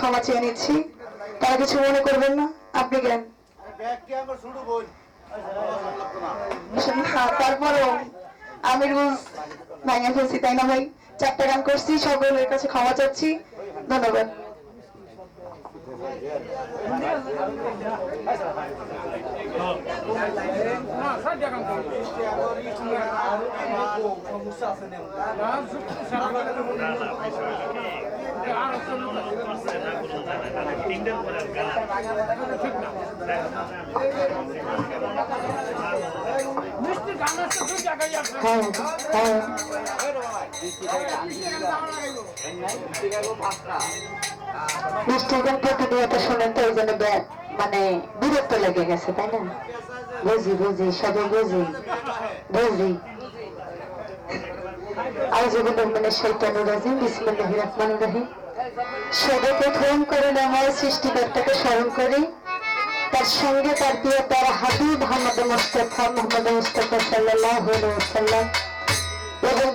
ক্ষমা চেয়ে নিচ্ছি। তারা কিছু মনে করবেন না আপনি কেন না, তারপরেও আমি রুলস ভাঙে ফেলছি তাই না ভাই? চারটা গান করছি সকলের কাছে ক্ষমা চাচ্ছি। ধন্যবাদ। মিষ্টির প্রতিনিয়ত শোনেন তো ওই জন্য মানে বিরক্ত লেগে গেছে, তাই না? বুঝি বুঝি, সবাই বুঝি বুঝি। সর্বপ্রথম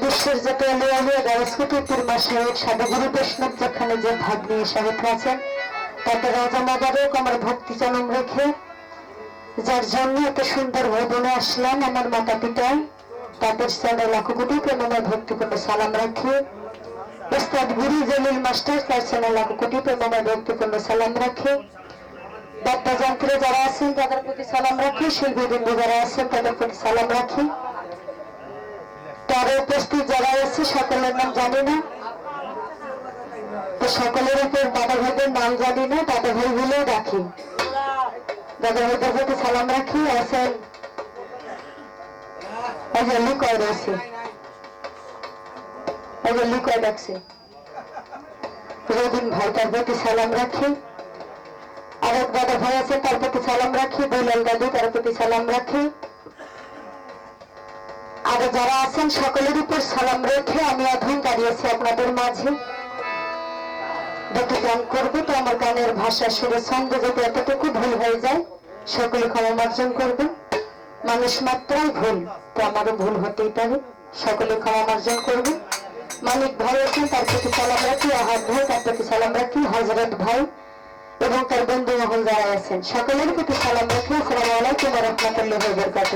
বিশ্বের সাধুগুরু বৈষ্ণব যেখানে যে ভাগ নিয়ে সাহিত্য আছেন তাতে রাজা মাদারক আমার ভক্তি চরণ রেখে, যার জন্য এত সুন্দর ভবনে আসলাম আমার মাতা পিতা তাদের চ্যানেল লাখো কোটি প্রেমময় ভক্তিপূর্ণ সালাম রাখি। ওস্তাদ গুরু জলিল মাস্টার তার চ্যানেল লাখো কোটি প্রেমময় ভক্তিপূর্ণ সালাম রাখি। বাদ্যা যন্ত্রে যারা আছেন, তাদের প্রতি সালাম রাখি। শিল্পীবৃন্দ যারা আছেন, তাদের প্রতি সালাম রাখি। তার উপস্থিত যারা আছে, সকলের নাম জানি না। তো সকলের উপর দাদা ভাইদের নাম জানি না দাদা ভাই বলেও রাখি দাদা ভাইদের প্রতি সালাম রাখি। আছেন আচ্ছা লুকয় রয়েছে আচ্ছা লুকয় রাখছে রবিন ভাই তার প্রতি সালাম রাখি আরেক দাদা ভাই আছে তার প্রতি সালাম রাখি দুলাল দাদু তার প্রতি সালাম রাখি আর যারা আছেন সকলের উপর সালাম রেখে আমি এখন দাঁড়িয়েছি আপনাদের মাঝে দুটি গান করব তো আমার গানের ভাষা সুরে ছন্দ যদি এতটুকু ভুল হয়ে যায় সকলে ক্ষমা মার্জন করবেন মানুষ মাত্রাই ভুল। তো আমারও ভুল হতেই পারে। সকলে ক্ষমা মার্জন করবে। মানিক ভাই আছে, তার প্রতি সালাম রাখি। আহাদ ভাই, তার প্রতি সালাম রাখি। হজরত ভাই এবং তার বন্ধু মহল যারা আছেন, সকলের প্রতি সালাম রাখি। আসসালামু আলাইকুম রহমতুল্লাহ বরকাতুহ।